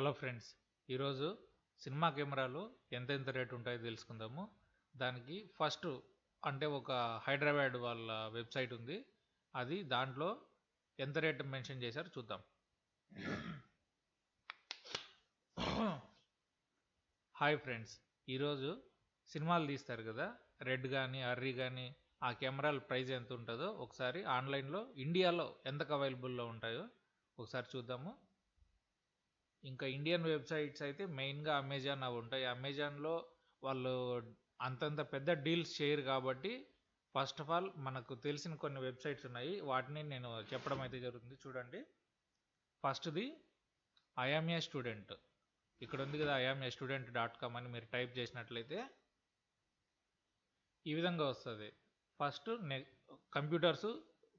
Hello friends ఈరోజు cinema కెమెరాలు ఎంతెంత రేటు ఉంటాయో తెలుసుకుందాము. దానికి ఫస్ట్ అంటే ఒక హైదరాబాద్ వాళ్ళ వెబ్సైట్ ఉంది. అది దాంట్లో ఎంత రేట్ మెన్షన్ చేశారో చూద్దాం. హాయ్ ఫ్రెండ్స్ ఈరోజు సినిమాలు తీస్తారు కదా రెడ్ కానీ అర్రీ కానీ ఆ కెమెరాల ప్రైస్ ఎంత ఉంటుందో ఒకసారి ఆన్లైన్లో ఇండియాలో ఎంతకు అవైలబుల్లో ఉంటాయో ఒకసారి చూద్దాము. ఇంకా ఇండియన్ వెబ్సైట్స్ అయితే మెయిన్గా అమెజాన్ అవి ఉంటాయి. అమెజాన్లో వాళ్ళు అంతంత పెద్ద డీల్స్ చేయరు కాబట్టి ఫస్ట్ ఆఫ్ ఆల్ మనకు తెలిసిన కొన్ని వెబ్సైట్స్ ఉన్నాయి. వాటిని నేను చెప్పడం అయితే జరుగుతుంది. చూడండి. ఫస్ట్ది ఐఎమ్ ఏ స్టూడెంట్. ఇక్కడ ఉంది కదా I'm a student dot com అని మీరు టైప్ చేసినట్లయితే ఈ విధంగా వస్తుంది. ఫస్ట్ నె కంప్యూటర్స్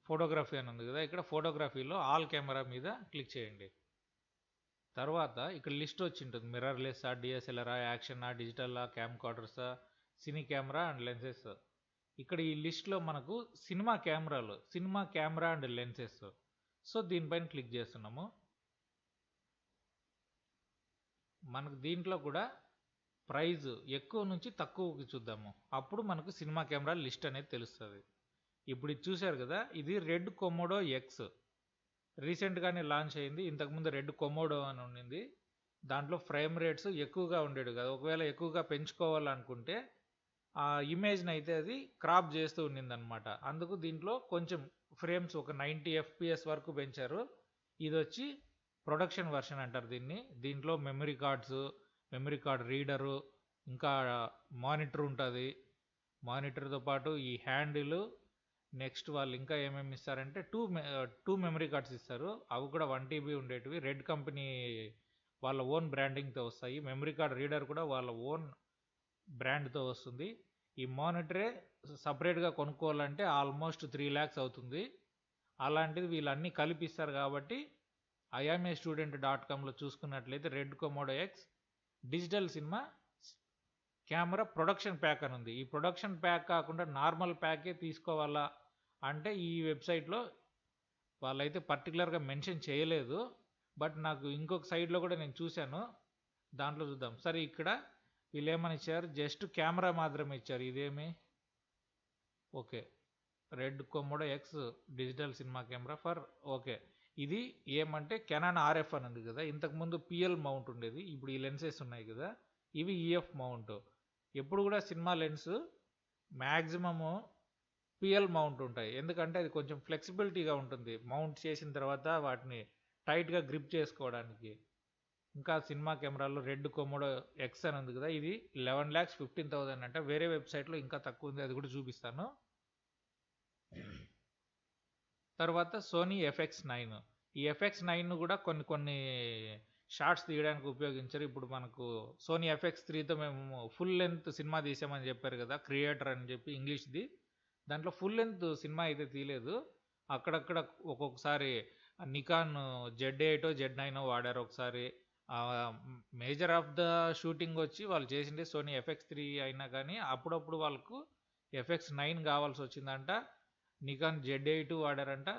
ఫోటోగ్రఫీ అని ఉంది కదా ఇక్కడ ఫోటోగ్రఫీలో ఆల్ కెమెరా మీద క్లిక్ చేయండి. తర్వాత ఇక్కడ లిస్ట్ వచ్చి ఉంటుంది మిర్రర్లెస్సా డిఎస్ఎల్ఆరా యాక్షనా డిజిటల్లా క్యామ్ కార్డర్సా సినీ కెమెరా అండ్ లెన్సెస్ ఇక్కడ ఈ లిస్ట్లో మనకు సినిమా కెమెరాలు cinema camera and lenses so దీనిపైన క్లిక్ చేస్తున్నాము. మనకు దీంట్లో కూడా ప్రైజ్ ఎక్కువ నుంచి తక్కువకి చూద్దాము. అప్పుడు మనకు సినిమా కెమెరా లిస్ట్ అనేది తెలుస్తుంది. ఇప్పుడు ఇది చూశారు కదా ఇది రెడ్ కొమోడో ఎక్స్. రీసెంట్గానే లాంచ్ అయింది. ఇంతకుముందు రెడ్ కొమోడో అని ఉండింది. దాంట్లో ఫ్రేమ్ రేట్స్ ఎక్కువగా ఉండేది కదా. ఒకవేళ ఎక్కువగా పెంచుకోవాలనుకుంటే ఆ ఇమేజ్ని అయితే అది క్రాప్ చేస్తూ ఉండింది అనమాట అందుకు దీంట్లో కొంచెం ఫ్రేమ్స్ ఒక నైంటీ ఎఫ్పిఎస్ వరకు పెంచారు. ఇది వచ్చి ప్రొడక్షన్ వర్షన్ అంటారు దీన్ని. దీంట్లో memory cards memory card reader ఇంకా మానిటర్ ఉంటుంది. మానిటర్తో పాటు ఈ హ్యాండిల్ నెక్స్ట్ వాళ్ళు ఇంకా ఏమేమి ఇస్తారంటే టూ టూ మెమరీ కార్డ్స్ ఇస్తారు. అవి కూడా వన్ టీబీ ఉండేటివి. రెడ్ కంపెనీ వాళ్ళ ఓన్ బ్రాండింగ్తో వస్తాయి. మెమరీ కార్డ్ రీడర్ కూడా వాళ్ళ ఓన్ బ్రాండ్తో వస్తుంది. ఈ మానిటరే సపరేట్గా కొనుక్కోవాలంటే ఆల్మోస్ట్ త్రీ ల్యాక్స్ అవుతుంది. అలాంటిది వీళ్ళన్నీ కలిపిస్తారు కాబట్టి ఐఎంఏ స్టూడెంట్ డాట్ కామ్లో చూసుకున్నట్లయితే red Komodo X digital cinema camera production pack అని ఉంది. ఈ ప్రొడక్షన్ ప్యాక్ కాకుండా నార్మల్ ప్యాకే తీసుకోవాలా అంటే ఈ వెబ్సైట్లో వాళ్ళైతే పర్టికులర్గా మెన్షన్ చేయలేదు. బట్ నాకు ఇంకొక సైడ్లో కూడా నేను చూశాను. దాంట్లో చూద్దాం. సరే ఇక్కడ వీళ్ళు ఏమని ఇచ్చారు? జస్ట్ కెమెరా మాత్రమే ఇచ్చారు. ఇదేమి? Okay. Red Komodo X digital cinema camera for okay. ఇది ఏమంటే కెనాన్ ఆర్ఎఫ్ అని ఉంది కదా. ఇంతకుముందు పిఎల్ మౌంట్ ఉండేది. ఇప్పుడు ఈ లెన్సెస్ ఉన్నాయి కదా. ఇవి ఈఎఫ్ మౌంట్. ఎప్పుడు కూడా cinema lens maximum PL mount ఉంటాయి. ఎందుకంటే అది కొంచెం ఫ్లెక్సిబిలిటీగా ఉంటుంది. మౌంట్ చేసిన తర్వాత వాటిని టైట్గా గ్రిప్ చేసుకోవడానికి. ఇంకా సినిమా కెమెరాలో రెడ్ కొమ్మడో ఎక్స్ అని ఉంది కదా ఇది లెవెన్ ల్యాక్స్ ఫిఫ్టీన్ థౌసండ్ అంటే వేరే వెబ్సైట్లో ఇంకా తక్కువ ఉంది. అది కూడా చూపిస్తాను. తర్వాత సోనీ ఎఫ్ఎక్స్ నైన్. ఈ ఎఫ్ఎక్స్ నైన్ కూడా కొన్ని కొన్ని షార్ట్స్ తీయడానికి ఉపయోగించారు. ఇప్పుడు మనకు సోనీ ఎఫ్ఎక్స్ త్రీతో మేము ఫుల్ లెంత్ సినిమా తీసామని చెప్పారు కదా క్రియేటర్ అని చెప్పి ఇంగ్లీష్ది. దాంట్లో ఫుల్ లెంత్ సినిమా అయితే తీయలేదు. అక్కడక్కడ ఒక్కొక్కసారి నికాన్ జెడ్ ఎయిటో జెడ్ నైనో వాడారు ఒకసారి. మేజర్ ఆఫ్ ద షూటింగ్ వచ్చి వాళ్ళు చేసిండే సోనీ ఎఫ్ఎక్స్ త్రీ అయినా కానీ అప్పుడప్పుడు వాళ్ళకు ఎఫ్ఎక్స్ నైన్ కావాల్సి వచ్చిందంట. Nikon Z eight వాడారంట.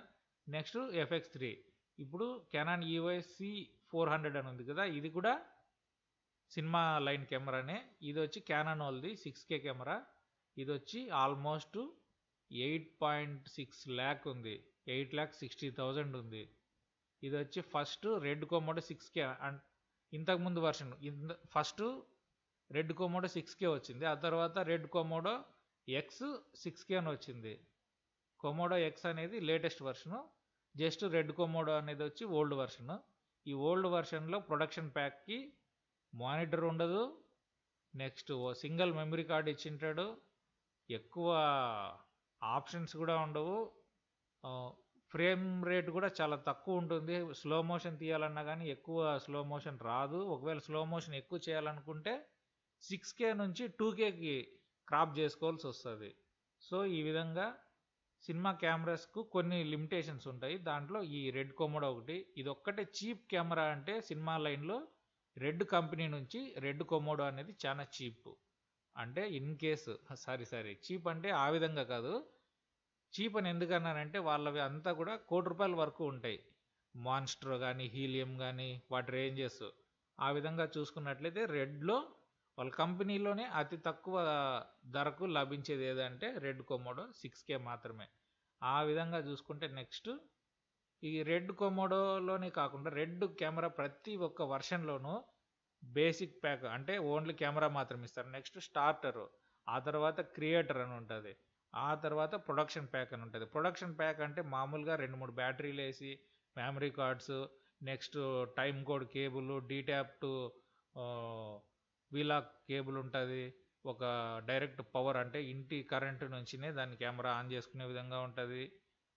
Next FX three. ఇప్పుడు కెనాన్ ఈవైసి ఫోర్ హండ్రెడ్ అని ఉంది కదా ఇది కూడా సినిమా లైన్ కెమెరానే. ఇది వచ్చి క్యానన్ వాళ్ళది సిక్స్ కే కెమెరా. ఇది వచ్చి almost eight point six lakh ఉంది. ఎయిట్ ల్యాక్ సిక్స్టీ థౌజండ్ ఉంది. ఇది వచ్చి first red Komodo six K and ఇంతకుముందు version first red Komodo six K వచ్చింది. ఆ తర్వాత red Komodo X six K అని వచ్చింది. కొమోడో ఎక్స్ అనేది latest version just red Komodo అనేది వచ్చి ఓల్డ్ వర్షన్ ఈ ఓల్డ్ వర్షన్లో ప్రొడక్షన్ ప్యాక్కి మానిటర్ ఉండదు. నెక్స్ట్ ఓ సింగిల్ మెమరీ కార్డ్ ఇచ్చింటాడు. ఎక్కువ ఆప్షన్స్ కూడా ఉండవు. ఫ్రేమ్ రేట్ కూడా చాలా తక్కువ ఉంటుంది. స్లో మోషన్ తీయాలన్నా కానీ ఎక్కువ స్లో మోషన్ రాదు. ఒకవేళ స్లో మోషన్ ఎక్కువ చేయాలనుకుంటే సిక్స్ కే నుంచి టూ కేకి క్రాప్ చేసుకోవాల్సి వస్తుంది. సో ఈ విధంగా సినిమా కెమెరాస్కు కొన్ని లిమిటేషన్స్ ఉంటాయి. దాంట్లో ఈ రెడ్ కొమోడో ఒకటి ఇది ఒక్కటే చీప్ కెమెరా అంటే సినిమా లైన్లో రెడ్ కంపెనీ నుంచి రెడ్ కొమోడో అనేది చాలా చీప్. అంటే in case sorry sorry cheap అంటే ఆ విధంగా కాదు. చీప్ అని ఎందుకన్నానంటే వాళ్ళవి అంతా కూడా కోటి రూపాయల వరకు ఉంటాయి. మాన్స్ట్రో కానీ హీలియం కానీ వాటి రేంజెస్ ఆ విధంగా చూసుకున్నట్లయితే రెడ్లో వాళ్ళ కంపెనీలోనే అతి తక్కువ ధరకు లభించేది ఏదంటే రెడ్ కొమోడో సిక్స్ కే మాత్రమే. ఆ విధంగా చూసుకుంటే నెక్స్ట్ ఈ రెడ్ కొమోడోలోనే కాకుండా రెడ్ కెమెరా ప్రతి ఒక్క వర్షన్లోనూ బేసిక్ ప్యాక్ అంటే ఓన్లీ కెమెరా మాత్రం ఇస్తారు. నెక్స్ట్ స్టార్టర్ ఆ తర్వాత క్రియేటర్ అని ఉంటుంది. ఆ తర్వాత ప్రొడక్షన్ ప్యాక్ అని ఉంటుంది. ప్రొడక్షన్ ప్యాక్ అంటే మామూలుగా రెండు మూడు బ్యాటరీలు వేసి memory cards next time code cable D tap to V lock cable ఉంటుంది. ఒక డైరెక్ట్ పవర్ అంటే ఇంటి కరెంటు నుంచినే దాన్ని కెమెరా ఆన్ చేసుకునే విధంగా ఉంటుంది.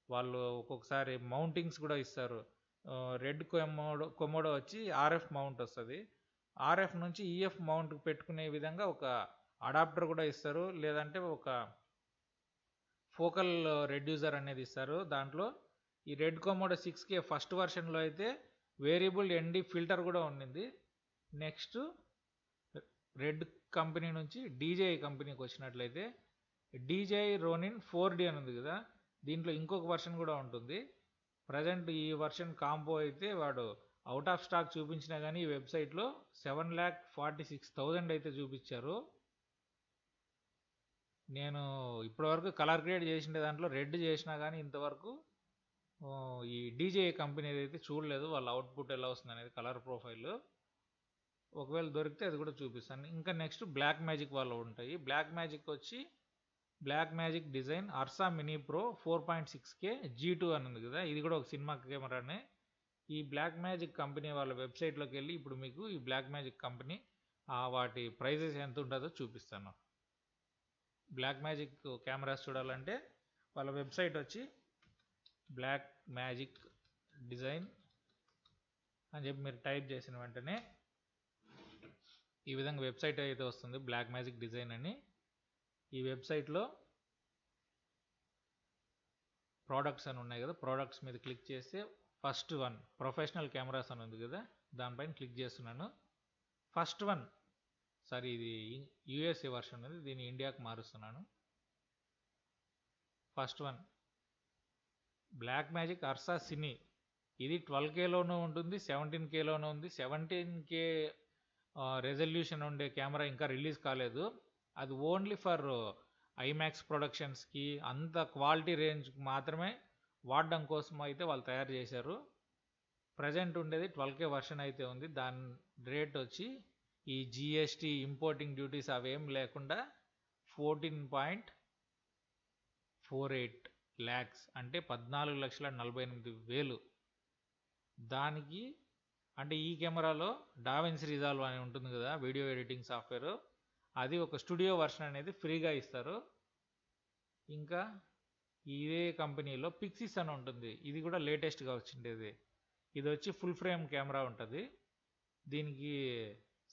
వాళ్ళు ఒక్కొక్కసారి మౌంటింగ్స్ కూడా ఇస్తారు. రెడ్ కొమోడో కొమోడో వచ్చి ఆర్ఎఫ్ మౌంట్ వస్తుంది. ఆర్ఎఫ్ నుంచి ఈఎఫ్ మౌంట్ పెట్టుకునే విధంగా ఒక అడాప్టర్ కూడా ఇస్తారు. లేదంటే ఒక ఫోకల్ రెడ్యూసర్ అనేది ఇస్తారు. దాంట్లో ఈ red Komodo six K first వర్షన్లో అయితే వేరియబుల్ ఎండి ఫిల్టర్ కూడా ఉండింది. నెక్స్ట్ రెడ్ కంపెనీ నుంచి డీజేఐ కంపెనీకి వచ్చినట్లయితే డీజేఐ రోనిన్ ఫోర్ డి అని ఉంది కదా దీంట్లో ఇంకొక వర్షన్ కూడా ఉంటుంది. ప్రజెంట్ ఈ వర్షన్ కాంబో అయితే వాడు అవుట్ ఆఫ్ స్టాక్ చూపించినా కానీ ఈ వెబ్సైట్లో seven lakh forty six thousand అయితే చూపించారు. నేను ఇప్పటివరకు కలర్ గ్రేడ్ చేసిన దాంట్లో రెడ్ చేసినా కానీ ఇంతవరకు ఈ డీజే కంపెనీ అయితే చూడలేదు వాళ్ళ అవుట్పుట్ ఎలా వస్తుంది అనేది కలర్ ప్రొఫైల్ ఒకవేళ దొరికితే అది కూడా చూపిస్తాను. ఇంకా నెక్స్ట్ బ్లాక్ మ్యాజిక్ వాళ్ళు ఉంటాయి. బ్లాక్ మ్యాజిక్ వచ్చి black magic design Ursa mini pro four point six K G two అని ఉంది కదా ఇది కూడా ఒక సినిమా కెమెరానే. ఈ బ్లాక్ మ్యాజిక్ కంపెనీ వాళ్ళ వెబ్సైట్లోకి వెళ్ళి ఇప్పుడు మీకు ఈ బ్లాక్ మ్యాజిక్ కంపెనీ వాటి ప్రైజెస్ ఎంత ఉంటుందో చూపిస్తాను. బ్లాక్ మ్యాజిక్ కెమెరాస్ చూడాలంటే వాళ్ళ వెబ్సైట్ వచ్చి బ్లాక్ మ్యాజిక్ డిజైన్ అని చెప్పి మీరు టైప్ చేసిన వెంటనే ఈ విధంగా వెబ్సైట్ అయితే వస్తుంది బ్లాక్ మ్యాజిక్ డిజైన్ అని. ఈ వెబ్సైట్లో ప్రోడక్ట్స్ అని ఉన్నాయి కదా ప్రోడక్ట్స్ మీద క్లిక్ చేస్తే ఫస్ట్ వన్ ప్రొఫెషనల్ కెమెరాస్ అని ఉంది కదా దానిపైన క్లిక్ చేస్తున్నాను. ఫస్ట్ వన్ సారీ ఇది యుఎస్ఏ వర్షన్ ఉంది దీన్ని ఇండియాకు మారుస్తున్నాను. First one Blackmagic URSA cine. ఇది ట్వెల్వ్ కేలోనూ ఉంటుంది సెవెంటీన్ కేలోనూ ఉంది. సెవెంటీన్ కే రెజల్యూషన్ ఉండే కెమెరా ఇంకా రిలీజ్ కాలేదు. అది ఓన్లీ ఫర్ ఐమాక్స్ ప్రొడక్షన్స్కి అంత క్వాలిటీ రేంజ్కి మాత్రమే వాడడం కోసం అయితే వాళ్ళు తయారు చేశారు. ప్రజెంట్ ఉండేది ట్వెల్వ్ కే వర్షన్ అయితే ఉంది. దాని రేట్ వచ్చి ఈ జిఎస్టీ ఇంపోర్టింగ్ డ్యూటీస్ అవేం లేకుండా fourteen point four eight lakhs అంటే పద్నాలుగు లక్షల నలభై ఎనిమిది వేలు. దానికి అంటే ఈ కెమెరాలో డావెన్స్ రిజాల్వ్ అని ఉంటుంది కదా వీడియో ఎడిటింగ్ సాఫ్ట్వేర్ అది ఒక స్టూడియో వర్షన్ అనేది ఫ్రీగా ఇస్తారు. ఇంకా ఇదే కంపెనీలో పిక్సిస్ అని ఉంటుంది. ఇది కూడా లేటెస్ట్గా వచ్చిండేది. ఇది వచ్చి ఫుల్ ఫ్రేమ్ కెమెరా ఉంటుంది. దీనికి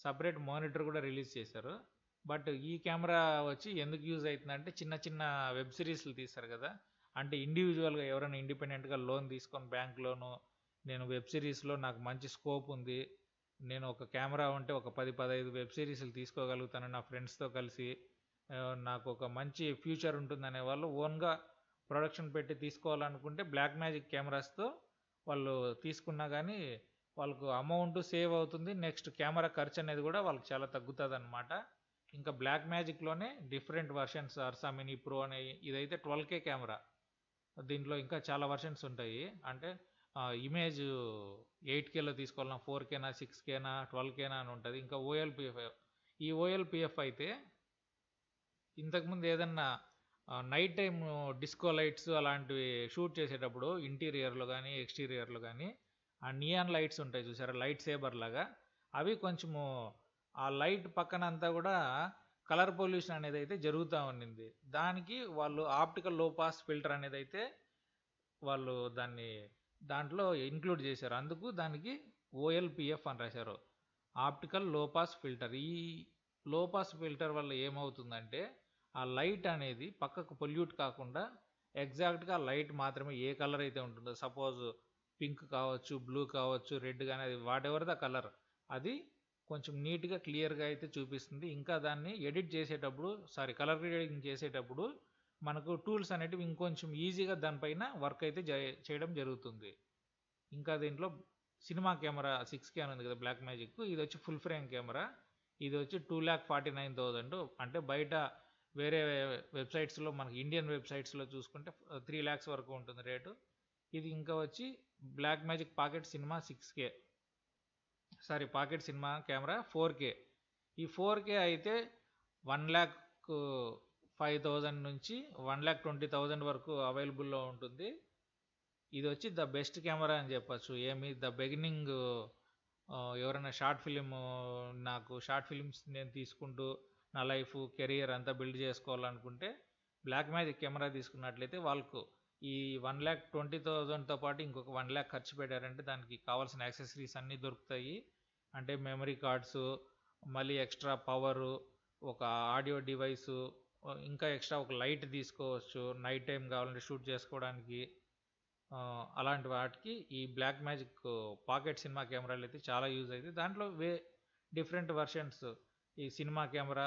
సపరేట్ మానిటర్ కూడా రిలీజ్ చేశారు. బట్ ఈ కెమెరా వచ్చి ఎందుకు యూజ్ అవుతుందంటే చిన్న చిన్న వెబ్ సిరీస్లు తీస్తారు కదా. అంటే ఇండివిజువల్గా ఎవరైనా ఇండిపెండెంట్గా లోన్ తీసుకొని బ్యాంక్ లోను నేను వెబ్ సిరీస్లో నాకు మంచి స్కోప్ ఉంది నేను ఒక కెమెరా ఉంటే ఒక పది పదహైదు వెబ్ సిరీస్లు తీసుకోగలుగుతాను నా ఫ్రెండ్స్తో కలిసి నాకు ఒక మంచి ఫ్యూచర్ ఉంటుందనే వాళ్ళు ఓన్గా ప్రొడక్షన్ పెట్టి తీసుకోవాలనుకుంటే బ్లాక్ మ్యాజిక్ కెమెరాస్తో వాళ్ళు తీసుకున్నా కానీ వాళ్ళకు అమౌంట్ సేవ్ అవుతుంది. నెక్స్ట్ కెమెరా ఖర్చు అనేది కూడా వాళ్ళకి చాలా తగ్గుతుంది అనమాట ఇంకా బ్లాక్ మ్యాజిక్లోనే different versions URSA mini pro అనే ఇదైతే ట్వెల్వ్ కే కెమెరా. దీంట్లో ఇంకా చాలా వర్షన్స్ ఉంటాయి. అంటే ఇమేజ్ ఎయిట్ కేలో తీసుకోవాలన్నా ఫోర్ కేనా సిక్స్ కేనా ట్వెల్వ్ కేనా అని ఉంటుంది. ఇంకా ఓఎల్పిఎఫ్ ఈ ఓఎల్పిఎఫ్ అయితే ఇంతకుముందు ఏదన్నా నైట్ టైం డిస్కో లైట్స్ అలాంటివి షూట్ చేసేటప్పుడు ఇంటీరియర్లో కానీ ఎక్స్టీరియర్లో కానీ ఆ నియాన్ లైట్స్ ఉంటాయి చూసారా? లైట్ సేబర్ లాగా. అవి కొంచెము ఆ లైట్ పక్కన అంతా కూడా కలర్ పొల్యూషన్ అనేది అయితే జరుగుతూ ఉండింది. దానికి వాళ్ళు ఆప్టికల్లో పాస్ ఫిల్టర్ అనేది అయితే వాళ్ళు దాన్ని దాంట్లో ఇంక్లూడ్ చేశారు. అందుకు దానికి ఓఎల్పిఎఫ్ అని రాశారు. ఆప్టికల్లో పాస్ ఫిల్టర్ ఈ లో పాస్ ఫిల్టర్ వల్ల ఏమవుతుందంటే ఆ లైట్ అనేది పక్కకు పొల్యూట్ కాకుండా ఎగ్జాక్ట్గా లైట్ మాత్రమే ఏ కలర్ అయితే ఉంటుందో సపోజ్ పింక్ కావచ్చు బ్లూ కావచ్చు రెడ్ కానీ అది వాట్ ఎవర్ ద కలర్ అది కొంచెం నీట్గా క్లియర్గా అయితే చూపిస్తుంది. ఇంకా దాన్ని ఎడిట్ చేసేటప్పుడు సారీ కలర్ గ్రేడింగ్ చేసేటప్పుడు మనకు టూల్స్ అనేటివి ఇంకొంచెం ఈజీగా దానిపైన వర్క్ అయితే చేయడం జరుగుతుంది. ఇంకా దీంట్లో సినిమా కెమెరా సిక్స్ కే అని ఉంది కదా బ్లాక్ మ్యాజిక్ ఇది వచ్చి ఫుల్ ఫ్రేమ్ కెమెరా ఇది వచ్చి two lakh forty nine thousand అంటే బయట వేరే వెబ్సైట్స్లో మనకి ఇండియన్ వెబ్సైట్స్లో చూసుకుంటే త్రీ ల్యాక్స్ వరకు ఉంటుంది రేటు. ఇది ఇంకా వచ్చి Blackmagic pocket cinema six K. Sorry pocket cinema camera four K. ఈ ఫోర్ కే అయితే వన్ ల్యాక్ ఫైవ్ థౌజండ్ నుంచి వన్ ల్యాక్ ట్వంటీ థౌజండ్ వరకు అవైలబుల్లో ఉంటుంది. ఇది వచ్చి ద బెస్ట్ కెమెరా అని చెప్పచ్చు. ఏమి ద బిగినింగ్ ఎవరైనా షార్ట్ ఫిలిం నాకు షార్ట్ ఫిలిమ్స్ నేను తీసుకుంటూ నా లైఫ్ కెరియర్ అంతా బిల్డ్ చేసుకోవాలనుకుంటే బ్లాక్ మ్యాజిక్ కెమెరా తీసుకున్నట్లయితే వాళ్ళకు ఈ వన్ ల్యాక్ ట్వంటీ థౌజండ్తో పాటు ఇంకొక వన్ ల్యాక్ ఖర్చు పెట్టారంటే దానికి కావాల్సిన యాక్సెసరీస్ అన్నీ దొరుకుతాయి. అంటే మెమరీ కార్డ్స్ మళ్ళీ ఎక్స్ట్రా పవరు ఒక ఆడియో డివైసు ఇంకా ఎక్స్ట్రా ఒక లైట్ తీసుకోవచ్చు నైట్ టైం కావాలంటే షూట్ చేసుకోవడానికి. అలాంటి వాటికి ఈ బ్లాక్ మ్యాజిక్ పాకెట్ సినిమా కెమెరాలు అయితే చాలా యూజ్ అవుతాయి. దాంట్లో వే డిఫరెంట్ వర్షన్స్ ఈ సినిమా కెమెరా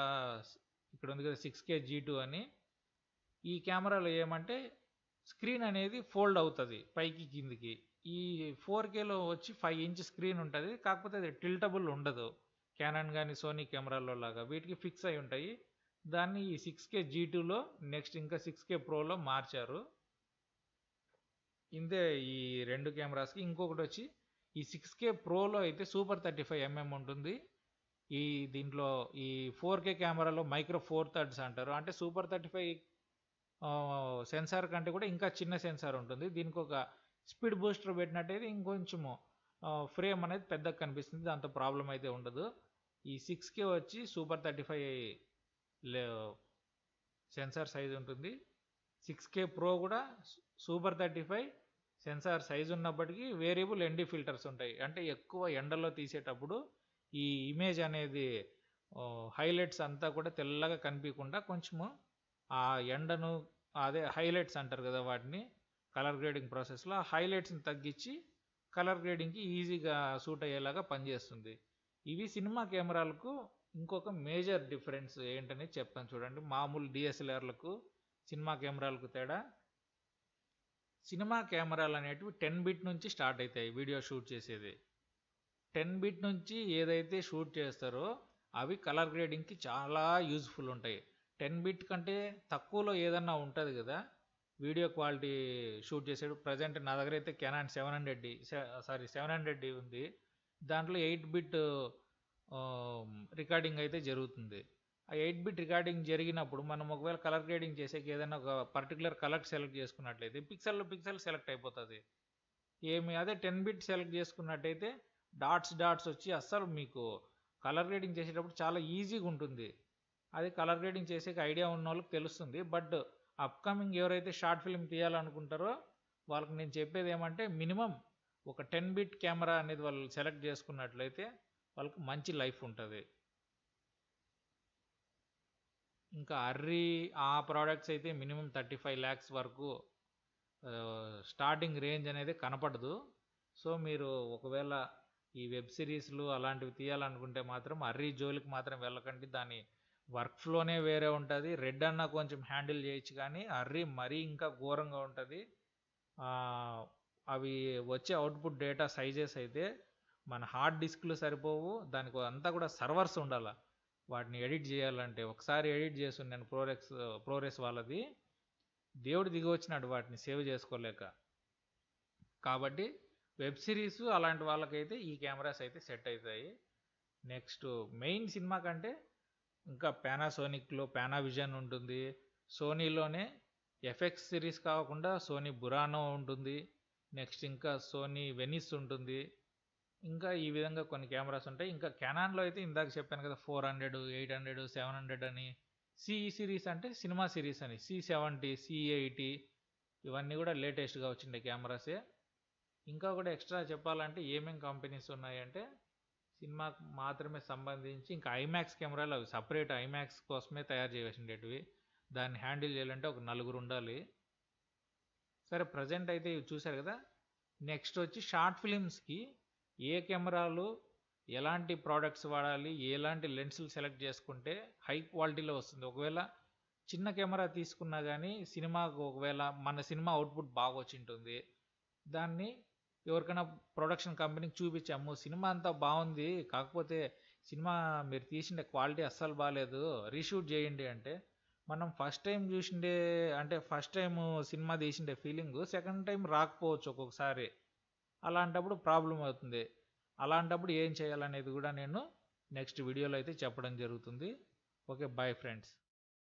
ఇక్కడ ఉంది కదా సిక్స్ కే జీ టూ అని. ఈ కెమెరాలో ఏమంటే స్క్రీన్ అనేది ఫోల్డ్ అవుతుంది పైకి కిందికి. ఈ ఫోర్ కేలో వచ్చి ఫైవ్ ఇంచ్ స్క్రీన్ ఉంటుంది. కాకపోతే అది టిల్టబుల్ ఉండదు. క్యానన్ కానీ సోనీ కెమెరాలో లాగా. వీటికి ఫిక్స్ అయి ఉంటాయి. దాన్ని ఈ సిక్స్ కే జీ టూలో నెక్స్ట్ ఇంకా సిక్స్ కే ప్రోలో మార్చారు. ఇంతే ఈ రెండు కెమెరాస్కి. ఇంకొకటి వచ్చి ఈ సిక్స్ కే ప్రోలో అయితే సూపర్ థర్టీ ఫైవ్ ఎంఎం ఉంటుంది. ఈ దీంట్లో ఈ ఫోర్ కే కెమెరాలో మైక్రో ఫోర్ థర్డ్స్ అంటారు. అంటే సూపర్ థర్టీ ఫైవ్ సెన్సార్ కంటే కూడా ఇంకా చిన్న సెన్సార్ ఉంటుంది. దీనికి ఒక స్పీడ్ బూస్టర్ పెట్టినట్టయితే ఇంకొంచెము ఫ్రేమ్ అనేది పెద్దగా కనిపిస్తుంది. దాంతో ప్రాబ్లం అయితే ఉండదు. ఈ సిక్స్ కే వచ్చి super thirty five sensor size ఉంటుంది. సిక్స్ కే ప్రో కూడా super thirty five sensor size ఉన్నప్పటికీ వేరియబుల్ ఎండి ఫిల్టర్స్ ఉంటాయి. అంటే ఎక్కువ ఎండలో తీసేటప్పుడు ఈ ఇమేజ్ అనేది హైలైట్స్ అంతా కూడా తెల్లగా కనిపించకుండా కొంచెము ఆ ఎండను అదే హైలైట్స్ అంటారు కదా వాటిని కలర్ గ్రేడింగ్ ప్రాసెస్లో ఆ హైలైట్స్ని తగ్గించి కలర్ గ్రేడింగ్కి ఈజీగా సూట్ అయ్యేలాగా పనిచేస్తుంది. ఇవి సినిమా కెమెరాలకు ఇంకొక మేజర్ డిఫరెన్స్ ఏంటనేది చెప్తాను చూడండి. మామూలు డిఎస్ఎల్ఆర్లకు సినిమా కెమెరాలకు తేడా సినిమా కెమెరాలు అనేటివి టెన్ బిట్ నుంచి స్టార్ట్ అవుతాయి వీడియో షూట్ చేసేది. టెన్ బిట్ నుంచి ఏదైతే షూట్ చేస్తారో అవి కలర్ గ్రేడింగ్కి చాలా యూజ్ఫుల్ ఉంటాయి. టెన్ బిట్ కంటే తక్కువలో ఏదన్నా ఉంటుంది కదా వీడియో క్వాలిటీ షూట్ చేసాడు ప్రజెంట్ నా దగ్గర అయితే Canon seven hundred D sorry seven hundred D ఉంది. దాంట్లో ఎయిట్ బిట్ రికార్డింగ్ అయితే జరుగుతుంది. ఆ ఎయిట్ బిట్ రికార్డింగ్ జరిగినప్పుడు మనం ఒకవేళ కలర్ గ్రేడింగ్ చేసేకి ఏదైనా ఒక పర్టికులర్ కలర్ సెలెక్ట్ చేసుకున్నట్లయితే పిక్సెల్లో పిక్సెల్ సెలెక్ట్ అయిపోతుంది. ఏమి అదే టెన్ బిట్ సెలెక్ట్ చేసుకున్నట్టయితే డాట్స్ డాట్స్ వచ్చి అస్సలు మీకు కలర్ గ్రేడింగ్ చేసేటప్పుడు చాలా ఈజీగా ఉంటుంది. అది కలర్ గ్రేడింగ్ చేసే ఐడియా ఉన్న వాళ్ళకి తెలుస్తుంది. బట్ అప్కమింగ్ ఎవరైతే షార్ట్ ఫిల్మ్ తీయాలనుకుంటారో వాళ్ళకి నేను చెప్పేది ఏమంటే మినిమం ఒక టెన్ బిట్ కెమెరా అనేది వాళ్ళు సెలెక్ట్ చేసుకున్నట్లయితే వాళ్ళకి మంచి లైఫ్ ఉంటుంది. ఇంకా అర్రీ ఆ ప్రోడక్ట్స్ అయితే మినిమం థర్టీ ఫైవ్ ల్యాక్స్ వరకు స్టార్టింగ్ రేంజ్ అనేది కనపడదు. సో మీరు ఒకవేళ ఈ వెబ్ సిరీస్లు అలాంటివి తీయాలనుకుంటే మాత్రం అర్రీ జోలికి మాత్రం వెళ్ళకండి. దాని వర్క్ ఫ్లోనే వేరే ఉంటుంది. రెడ్ అన్న కొంచెం హ్యాండిల్ చేయొచ్చు కానీ అర్రీ మరీ ఇంకా ఘోరంగా ఉంటుంది. అవి వచ్చే అవుట్పుట్ డేటా సైజెస్ అయితే మన హార్డ్ డిస్క్లు సరిపోవు. దానికి అంతా కూడా సర్వర్స్ ఉండాలి. వాటిని ఎడిట్ చేయాలంటే ఒకసారి ఎడిట్ చేసి నేను ప్రోరెక్స్ ప్రోరెస్ వాళ్ళది. దేవుడు దిగి వచ్చినాడు వాటిని సేవ్ చేసుకోలేక. కాబట్టి వెబ్ సిరీస్ అలాంటి వాళ్ళకైతే ఈ కెమెరాస్ అయితే సెట్ అవుతాయి. నెక్స్ట్ మెయిన్ సినిమా కంటే ఇంకా పానాసోనిక్లో పానావిజన్ ఉంటుంది. సోనీలోనే ఎఫెక్స్ సిరీస్ కాకుండా సోనీ బురానో ఉంటుంది. నెక్స్ట్ ఇంకా సోనీ వెనిస్ ఉంటుంది. ఇంకా ఈ విధంగా కొన్ని కెమెరాస్ ఉంటాయి. ఇంకా కెనాన్లో అయితే ఇందాక చెప్పాను కదా four hundred eight hundred seven hundred అని. సిఈ సిరీస్ అంటే సినిమా సిరీస్ అని. సి సెవెంటీ సి ఎయిటీ ఇవన్నీ కూడా లేటెస్ట్గా వచ్చిండే కెమెరాసే. ఇంకా కూడా ఎక్స్ట్రా చెప్పాలంటే ఏమేం కంపెనీస్ ఉన్నాయంటే సినిమాకు మాత్రమే సంబంధించి ఇంకా ఐమాక్స్ కెమెరాలు అవి సపరేట్ ఐమాక్స్ కోసమే తయారు చేసిండేటివి దాన్ని హ్యాండిల్ చేయాలంటే ఒక నలుగురు ఉండాలి. సరే ప్రజెంట్ అయితే ఇవి చూశారు కదా. నెక్స్ట్ వచ్చి షార్ట్ ఫిలిమ్స్కి ఏ కెమెరాలు ఎలాంటి ప్రోడక్ట్స్ వాడాలి ఎలాంటి లెన్సులు సెలెక్ట్ చేసుకుంటే హై క్వాలిటీలో వస్తుంది. ఒకవేళ చిన్న కెమెరా తీసుకున్నా కానీ సినిమాకు ఒకవేళ మన సినిమా అవుట్పుట్ బాగా వచ్చి ఉంటుంది దాన్ని ఎవరికైనా ప్రొడక్షన్ కంపెనీకి చూపించాము సినిమా అంతా బాగుంది కాకపోతే సినిమా మీరు తీసిండే క్వాలిటీ అస్సలు బాగాలేదు రీషూట్ చేయండి అంటే మనం ఫస్ట్ టైం చూసిండే అంటే ఫస్ట్ టైం సినిమా తీసిండే ఫీలింగ్ సెకండ్ టైం రాకపోవచ్చు ఒక్కొక్కసారి. అలాంటప్పుడు ప్రాబ్లం అవుతుంది. అలాంటప్పుడు ఏం చేయాలనేది కూడా నేను నెక్స్ట్ వీడియోలో అయితే చెప్పడం జరుగుతుంది. Okay bye friends